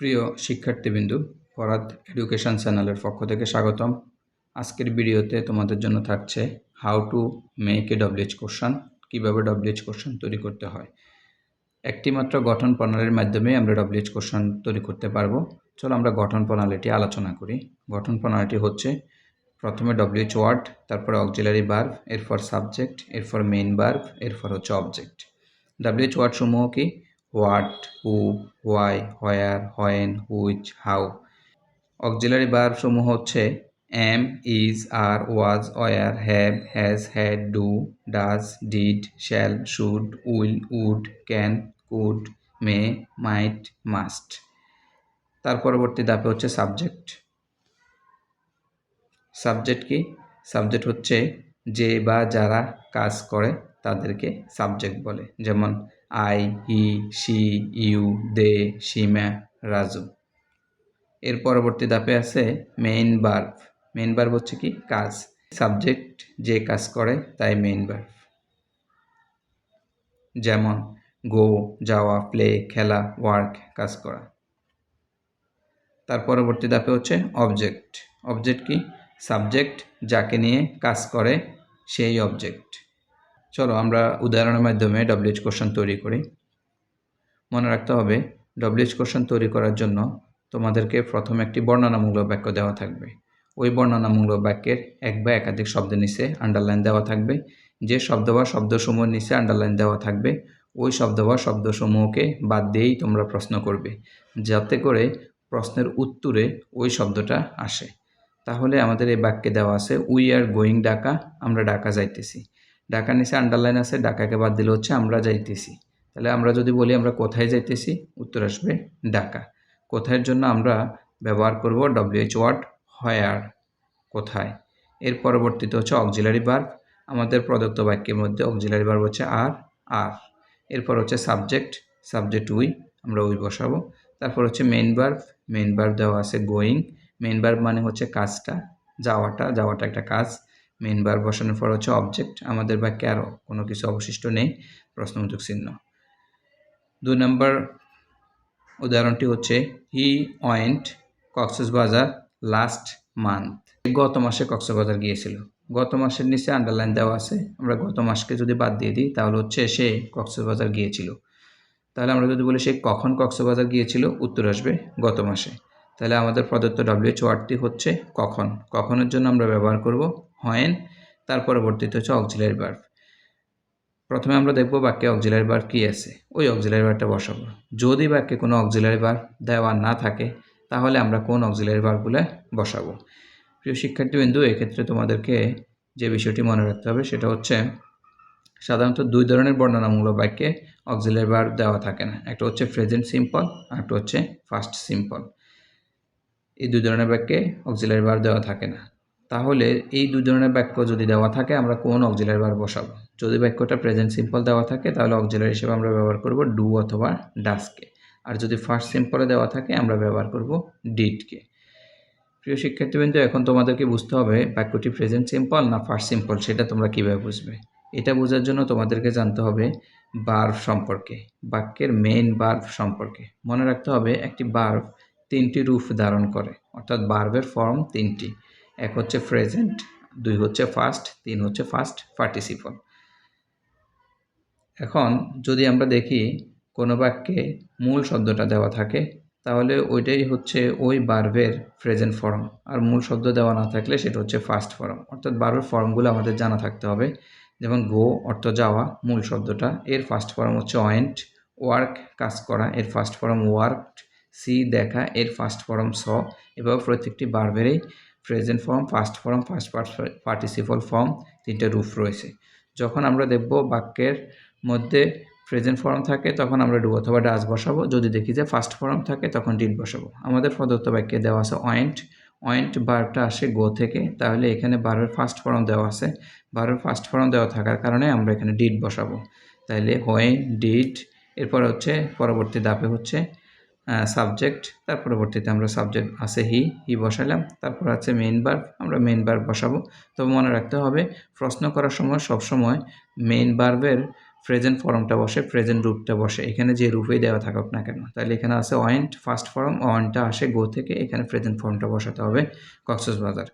প্রিয় শিক্ষার্থীবৃন্দু, ফরাদ এডুকেশন চ্যানেলের পক্ষ থেকে স্বাগতম। আজকের ভিডিওতে তোমাদের জন্য থাকছে how to make a WH question কীভাবে ডব্লিউএইচ কোশ্চান তৈরি করতে হয়। একটি মাত্র গঠন প্রণালীর মাধ্যমে আমরা ডব্লিউএইচ কোশ্চান তৈরি করতে পারব। চলো আমরা গঠন প্রণালীটি আলোচনা করি। গঠন প্রণালীটি হচ্ছে, প্রথমে ডব্লিউএইচ ওয়ার্ড তারপরে অক্সিলারি বার্ভ এরপর সাবজেক্ট এরপর মেইন বার্ভ এরপর হচ্ছে অবজেক্ট ডাব্লিউএইচ ওয়ার্ড সমূহ কি? What, who, why, where, when, which, how. Auxiliary verb সমূহ হচ্ছে am, is, are, was, were, have, has, had, do, does, did, shall, should, will, would, can, could, may, might, must. তার পরবর্তী ধাপে হচ্ছে subject. Subject কি? Subject হচ্ছে যে বা যারা কাজ করে তাদেরকে সাবজেক্ট বলে। যেমন I, he, she, you, they Sima Raju. এর পরবর্তী ধাপে আছে মেইন বার্ভ মেইন বার্ভ হচ্ছে কি? কাজ। সাবজেক্ট যে কাজ করে তাই মেইন বার্ভ যেমন গো যাওয়া প্লে খেলা ওয়ার্ক কাজ করা। তার পরবর্তী ধাপে হচ্ছে অবজেক্ট অবজেক্ট কি? সাবজেক্ট যাকে নিয়ে কাজ করে সেই অবজেক্ট চলো আমরা উদাহরণের মাধ্যমে ডব্লিউএইচ কোশ্চেন তৈরি করি। মনে রাখতে হবে ডব্লিউএইচ কোশ্চেন তৈরি করার জন্য তোমাদেরকে প্রথম একটি বর্ণনামূলক বাক্য দেওয়া থাকবে। ওই বর্ণনামূলক বাক্যের এক বা একাধিক শব্দের নিচে আন্ডারলাইন দেওয়া থাকবে। যে শব্দ বা শব্দসমূহের নিচে আন্ডারলাইন দেওয়া থাকবে, ওই শব্দ বা শব্দসমূহকে বাদ দিয়েই তোমরা প্রশ্ন করবে, যাতে করে প্রশ্নের উত্তরে ওই শব্দটা আসে। তাহলে আমাদের এই বাক্যে দেওয়া আছে উই আর গোয়িং ডাকা আমরা ডাকা যাইতেছি। ডাকা নিচে আন্ডারলাইন আছে ডাকাকে বাদ দিলে হচ্ছে আমরা যাইতেছি। তাহলে আমরা যদি বলি আমরা কোথায় যাইতেছি, উত্তর আসবে ডাকা কোথায়ের জন্য আমরা ব্যবহার করব ডব্লিউএইচ ওয়ার্ড হয়ার কোথায়? এর পরবর্তীতে হচ্ছে অক্সিলারি বার্ব আমাদের প্রদত্ত বাক্যের মধ্যে অক্সিলারি বার্ব হচ্ছে আর আর এরপর হচ্ছে সাবজেক্ট সাবজেক্ট উই আমরা উই বসাবো। তারপর হচ্ছে মেইন বার্ব মেইন বার্ব দেওয়া আছে গোয়িং মেইন বার্ব মানে হচ্ছে কাজটা, যাওয়াটা যাওয়াটা একটা কাজ। মেইন বার বসানোর পর হচ্ছে অবজেক্ট আমাদের বাক্যে আরও কোনো কিছু অবশিষ্ট নেই প্রশ্নবোধক চিহ্ন। দুই নম্বর উদাহরণটি হচ্ছে he went Cox's Bazar last month গত মাসে কক্সবাজার গিয়েছিল। গত মাসের নিচে আন্ডারলাইন দেওয়া আছে। আমরা গত মাসকে যদি বাদ দিয়ে দিই, তাহলে হচ্ছে সে কক্সবাজার গিয়েছিল। তাহলে আমরা যদি বলি সে কখন কক্সবাজার গিয়েছিল, উত্তর আসবে গত মাসে। তাহলে আমাদের প্রদত্ত ডব্লিউএইচ ওয়ার্ডটি হচ্ছে কখন? কখনের জন্য আমরা ব্যবহার করব হয়েন তার পরবর্তীতে হচ্ছে অক্সিলারি বার্ব প্রথমে আমরা দেখব বাক্যে অক্সিলারি বার্ব কী আছে। ওই অক্সিলারি বার্বটা বসাবো। যদি বাক্যে কোনো অক্সিলারি বার্ব দেওয়া না থাকে, তাহলে আমরা কোন অক্সিলারি বার্বগুলো বসাবো? প্রিয় শিক্ষার্থীবৃন্দু, এক্ষেত্রে তোমাদেরকে যে বিষয়টি মনে রাখতে হবে, সেটা হচ্ছে সাধারণত দুই ধরনের বর্ণনামূলক বাক্যে অক্সিলারি বার্ব দেওয়া থাকে না। একটা হচ্ছে প্রেজেন্ট সিম্পল আর একটা হচ্ছে ফার্স্ট সিম্পল এই দুই ধরনের বাক্যে অক্সিলারি বার দেওয়া থাকে না। তাহলে এই দুই ধরনের বাক্য যদি দেওয়া থাকে, আমরা কোন অক্সিলারি বার বসাবো? যদি বাক্যটা প্রেজেন্ট সিম্পল দেওয়া থাকে, তাহলে অক্সিলারি হিসেবে আমরা ব্যবহার করব ডু অথবা ডাসকে আর যদি ফার্স্ট সিম্পলে দেওয়া থাকে, আমরা ব্যবহার করব ডিডকে প্রিয় শিক্ষার্থীবৃন্দ, এখন তোমাদেরকে বুঝতে হবে বাক্যটি প্রেজেন্ট সিম্পল না ফার্স্ট সিম্পল সেটা তোমরা কীভাবে বুঝবে? এটা বোঝার জন্য তোমাদেরকে জানতে হবে বার্ভ সম্পর্কে, বাক্যের মেইন বার্ভ সম্পর্কে। মনে রাখতে হবে একটি বার্ভ তিনটি রূপ ধারণ করে। অর্থাৎ বার্বের ফর্ম তিনটি। এক হচ্ছে প্রেজেন্ট দুই হচ্ছে ফার্স্ট তিন হচ্ছে ফার্স্ট পার্টিসিপল এখন যদি আমরা দেখি কোনো বাক্যে মূল শব্দটা দেওয়া থাকে, তাহলে ওইটাই হচ্ছে ওই বার্বের প্রেজেন্ট ফর্ম আর মূল শব্দ দেওয়া না থাকলে সেটা হচ্ছে ফার্স্ট ফর্ম অর্থাৎ বার্বের ফর্মগুলো আমাদের জানা থাকতে হবে। যেমন গো অর্থ যাওয়া, মূল শব্দটা। এর ফার্স্ট ফর্ম হচ্ছে অয়েন্ট ওয়ার্ক কাজ করা। এর ফার্স্ট ফর্ম ওয়ার্কড সি দেখা এর ফার্স্ট ফর্ম স। এভাবে প্রত্যেকটি বার্বেরই present form first form first participle form তিনটে রূপ রয়েছে। যখন আমরা দেখব বাক্যের মধ্যে প্রেজেন্ট ফর্ম থাকে, তখন আমরা ডু অথবা ডাস বসাবো। যদি দেখি যে ফার্স্ট ফর্ম থাকে, তখন ডিট বসাবো। আমাদের প্রদত্ত বাক্যে দেওয়া আছে অয়েন্ট অয়েন্ট বারটা আসে গো থেকে। তাহলে এখানে বারের ফার্স্ট ফর্ম দেওয়া আছে। বারের ফার্স্ট ফর্ম দেওয়া থাকার কারণে আমরা এখানে ডিট বসাবো। তাহলে হোয়েন ডিট এরপর হচ্ছে, পরবর্তী দাপে হচ্ছে সাবজেক্ট তার পরবর্তীতে আমরা সাবজেক্ট আছে হি হি বসালাম তারপর আছে মেইন বার্ব আমরা মেইন বার্ব বসাবো। তবে মনে রাখতে হবে, প্রশ্ন করার সময় সবসময় মেইন বার্বের প্রেজেন্ট ফর্মটা বসে প্রেজেন্ট রূপটা বসে। এখানে যে রূপেই দেওয়া থাকুক না কেন। তাহলে এখানে আছে ওয়েন্ট ফার্স্ট ফর্ম ওয়েন্টটা আসে গো থেকে, এখানে প্রেজেন্ট ফর্মটা বসাতে হবে কক্সবাজার।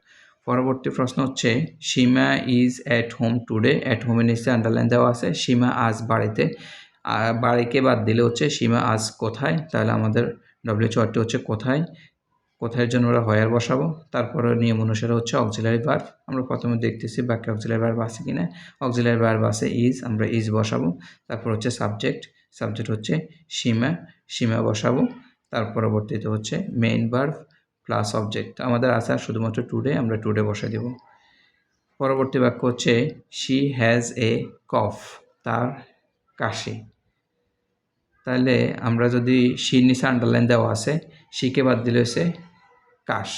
পরবর্তী প্রশ্ন হচ্ছে, Sima is at home today at হোমের নিচে আন্ডারলাইন দেওয়া আছে, সীমা আজ বাড়িতে আর বাড়িকে বাদ দিলে হচ্ছে সীমা আজ কোথায়? তাহলে আমাদের ডব্লিউ চারটি হচ্ছে কোথায়? কোথায় জন্য আমরা হয়ার বসাবো? তারপরে নিয়ম অনুসারে হচ্ছে অক্সিলারি ভার্ব আমরা প্রথমে দেখতেছি বাক্যে অক্সিলারি ভার্ব আছে কি না অক্সিলারি ভার্ব আছে ইজ আমরা ইজ বসাবো। তারপর হচ্ছে সাবজেক্ট সাবজেক্ট হচ্ছে সীমা সীমা বসাবো। তার পরবর্তীতে হচ্ছে মেইন ভার্ব প্লাস অবজেক্ট আমাদের আছে শুধুমাত্র টুডে আমরা টুডে বসে দেব। পরবর্তী বাক্য হচ্ছে শি হ্যাজ এ কফ তার কাশি। তাহলে আমরা যদি শির নিচে আন্ডারলাইন দেওয়া আছে শিকে বাদ দিলে হচ্ছে কাশ।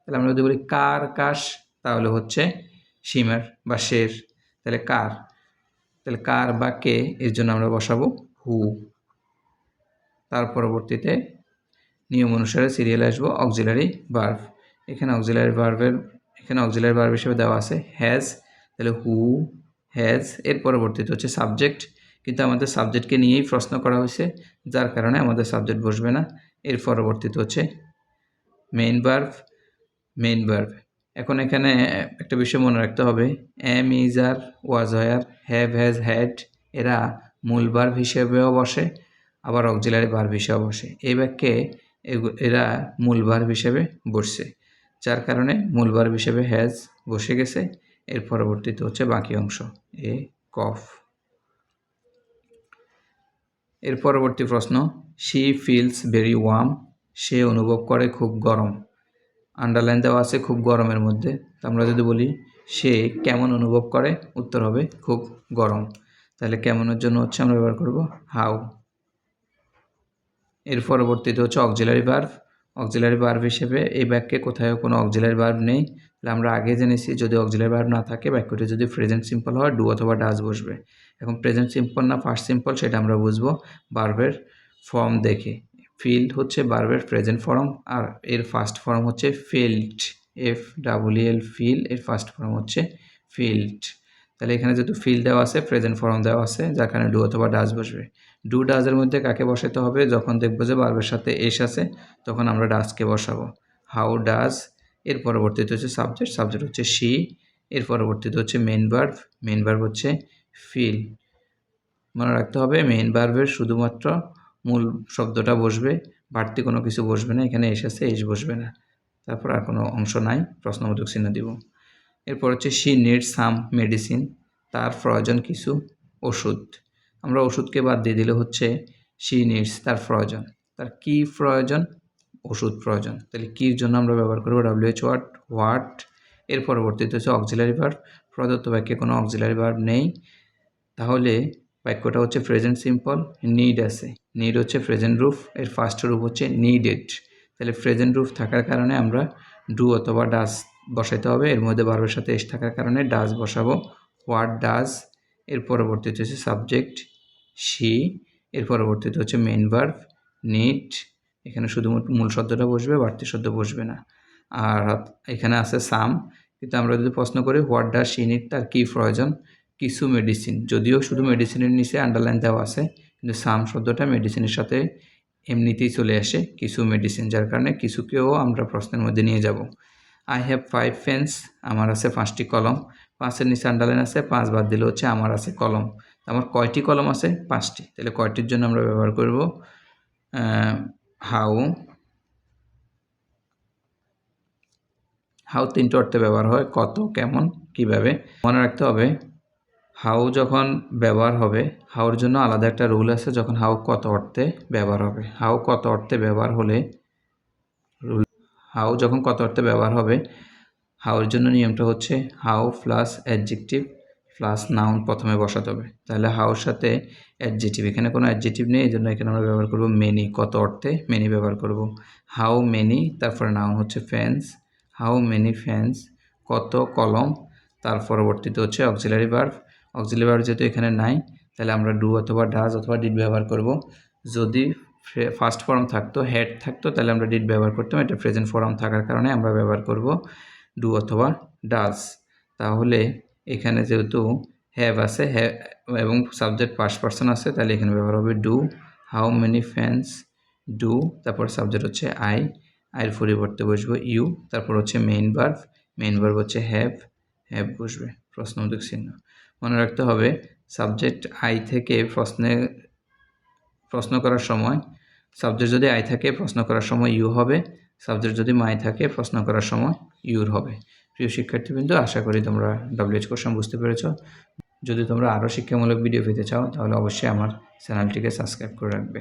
তাহলে আমরা যদি বলি কার কাশ, তাহলে হচ্ছে সীমার বা শের তাহলে কার? তাহলে কার বা কে, এর জন্য আমরা বসাবো হু। তার পরবর্তীতে নিয়ম অনুসারে সিরিয়ালে আসব অক্সিলারি ভার্ভ এখানে অক্সিলারি ভার্ভের এখানে অক্সিলারি ভার্ভ হিসেবে দেওয়া আছে হ্যাজ তাহলে হু হ্যাজ এর পরবর্তীতে হচ্ছে সাবজেক্ট কিন্তু আমাদের সাবজেক্টকে নিয়েই প্রশ্ন করা হয়েছে, যার কারণে আমাদের সাবজেক্ট বসবে না। এর পরবর্তীতে হচ্ছে মেইন ভার্ভ মেইন ভার্ভ এখন এখানে একটা বিষয় মনে রাখতে হবে। Am is are was were have has had এরা মূল ভার্ভ হিসেবেও বসে, আবার অক্সিলারি ভার্ভ হিসেবেও বসে। এই বাক্যে এরা মূল ভার্ভ হিসেবে বসছে, যার কারণে মূল ভার্ভ হিসেবে হ্যাজ বসে গেছে। এর পরবর্তীতে হচ্ছে বাকি অংশ এ কফ এর পরবর্তী প্রশ্ন শি ফিলস ভেরি ওয়ার্ম সে অনুভব করে খুব গরম। আন্ডারলাইন দেওয়া আছে খুব গরমের মধ্যে। আমরা যদি বলি, সে কেমন অনুভব করে? উত্তর হবে, খুব গরম। তাহলে কেমনের জন্য হচ্ছে আমরা ব্যবহার করব? হাউ এর পরবর্তীতে হচ্ছে অক্সিলারি ভার্ভ অক্সিলারি ভার্ভ হিসেবে এই বাক্যে কোথাও কোনো অক্সিলারি ভার্ভ নেই। তাহলে আমরা আগে জেনেছি যদি অক্সিলারি ভার্ভ না থাকে, বাক্যটি যদি প্রেজেন্ট সিম্পল হয় ডু অথবা ডাজ বসবে। এখন প্রেজেন্ট সিম্পল না ফার্স্ট সিম্পল সেটা আমরা বুঝব ভার্ভের ফর্ম দেখে। ফিল্ড হচ্ছে ভার্ভের প্রেজেন্ট ফর্ম আর এর ফার্স্ট ফর্ম হচ্ছে field F double L feel এর ফার্স্ট ফর্ম হচ্ছে ফিল্ড তাহলে এখানে যেহেতু ফিল দেওয়া আছে প্রেজেন্ট ফর্ম দেওয়া আছে, যার কারণে ডু অথবা ডাজ বসবে। ডু ডাজের মধ্যে কাকে বসাতে হবে? যখন দেখব যে বার্বের সাথে এস আছে, তখন আমরা ডাজকে বসাবো। How does? এর পরবর্তীতে হচ্ছে সাবজেক্ট। সাবজেক্ট হচ্ছে শি। এর পরবর্তীতে হচ্ছে মেন বার্ভ মেন বার্ভ হচ্ছে ফিল। মনে রাখতে হবে মেন বার্ভের শুধুমাত্র মূল শব্দটা বসবে। বাড়তি কোনো কিছু বসবে না। এখানে এস আছে, এস বসবে না। তারপর আর কোনো অংশ নাই। প্রশ্নবোধক চিহ্ন দিব। এরপর হচ্ছে সি নিড সাম মেডিসিন। তার প্রয়োজন কিছু ওষুধ। আমরা ওষুধকে বাদ দিয়ে দিলে হচ্ছে সি নিডস তার প্রয়োজন। তার কি প্রয়োজন? ওষুধ প্রয়োজন। তাহলে কির জন্য আমরা ব্যবহার করব? ডাব্লিউএইচ ওয়াট হোয়াট এর পরবর্তীতে হচ্ছে অক্সিলারি ভার্ব প্রদত্ত বাক্যে কোনো অক্সিলারি ভার্ব নেই। তাহলে বাক্যটা হচ্ছে প্রেজেন্ট সিম্পল নিড আছে। নিড হচ্ছে প্রেজেন্ট রুফ এর ফার্স্ট রূপ হচ্ছে নিডেড তাহলে প্রেজেন্ট রুফ থাকার কারণে আমরা ডু অথবা ডাস বসাইতে হবে। এর মধ্যে বারবার সাথে এস থাকার কারণে ডাস বসাবো। হোয়াট ডাস এর পরবর্তীতে হচ্ছে সাবজেক্ট শি এর পরবর্তীতে হচ্ছে মেন ভার্ভ নিট এখানে শুধুমাত্র মূল শব্দটা বসবে, বাড়তি শব্দ বসবে না। আর এখানে আছে সাম কিন্তু আমরা যদি প্রশ্ন করি হোয়াট ডাস শি নিট তার কী প্রয়োজন? কিছু মেডিসিন যদিও শুধু মেডিসিনের নিচে আন্ডারলাইন দেওয়া আছে, কিন্তু সাম শব্দটা মেডিসিনের সাথে এমনিতেই চলে আসে, কিছু মেডিসিন যার কারণে কিছুকেও আমরা প্রশ্নের মধ্যে নিয়ে যাব। আই হ্যাভ ফাইভ ফেন্স আমার আছে পাঁচটি কলম, পাঁচের নিচে আন্ডারলাইন আছে, পাঁচ বাদ দিলে হচ্ছে আমার আছে কলম। আমার কয়টি কলম আছে? পাঁচটি। তাহলে কয়টির জন্য আমরা ব্যবহার করব? হাউ হাউ তিনটে অর্থে ব্যবহার হয়, কত, কেমন, কীভাবে। মনে রাখতে হবে হাউ যখন ব্যবহার হবে হাউর জন্য আলাদা একটা রুল আছে, যখন হাউ কত অর্থে ব্যবহার হবে। হাউ কত অর্থে ব্যবহার হলে রুল হাউ যখন কত অর্থে ব্যবহার হবে হাউর জন্য নিয়মটা হচ্ছে how plus adjective plus noun প্রথমে বসাতে হবে। তাহলে হাউর সাথে অ্যাডজেটিভ এখানে কোনো অ্যাডজেটিভ নেই এই জন্য এখানে আমরা ব্যবহার করব মেনি কত অর্থে মেনি ব্যবহার করব। হাউ মেনি তারপরে নাউন হচ্ছে ফ্যান্স হাউ মেনি ফ্যান্স কত কলম, তার পরবর্তীতে হচ্ছে অক্সিলারি ভার্ভ অক্সিলারি ভার্ভ যেহেতু এখানে নাই, তাহলে আমরা ডু অথবা ডাজ অথবা ডিড ব্যবহার করব। যদি ফার্স্ট ফর্ম থাকতো হেড থাকতো, তাহলে আমরা ডিড ব্যবহার করতাম, এটা প্রেজেন্ট ফর্ম থাকার কারণে আমরা ব্যবহার করব ডু অথবা ডাজ তাহলে এখানে যেহেতু হ্যাভ আছে এবং সাবজেক্ট ফার্স্ট পার্সন আছে, তাহলে এখানে ব্যবহার হবে do how many pens do তারপর সাবজেক্ট হচ্ছে আই আইয়ের পরিবর্তে বসবে ইউ তারপর হচ্ছে মেইন বার্ভ মেইন বার্ভ হচ্ছে হ্যাভ হ্যাভ বসবে, প্রশ্নবোধক চিহ্ন। মনে রাখতে হবে সাবজেক্ট আই থেকে প্রশ্নে, প্রশ্ন করার সময় সাবজেক্ট যদি আই থাকে, প্রশ্ন করার সময় ইউ হবে সাবজেক্ট যদি মাই থাকে, প্রশ্ন করার সময় ইউর হবে। প্রিয় শিক্ষার্থীবৃন্দ, আশা করি তোমরা ডব্লিউএইচ কোশ্চন বুঝতে পেরেছ। যদি তোমরা আরও শিক্ষামূলক ভিডিও পেতে চাও, তাহলে অবশ্যই আমার চ্যানেলটিকে সাবস্ক্রাইব করে রাখবে।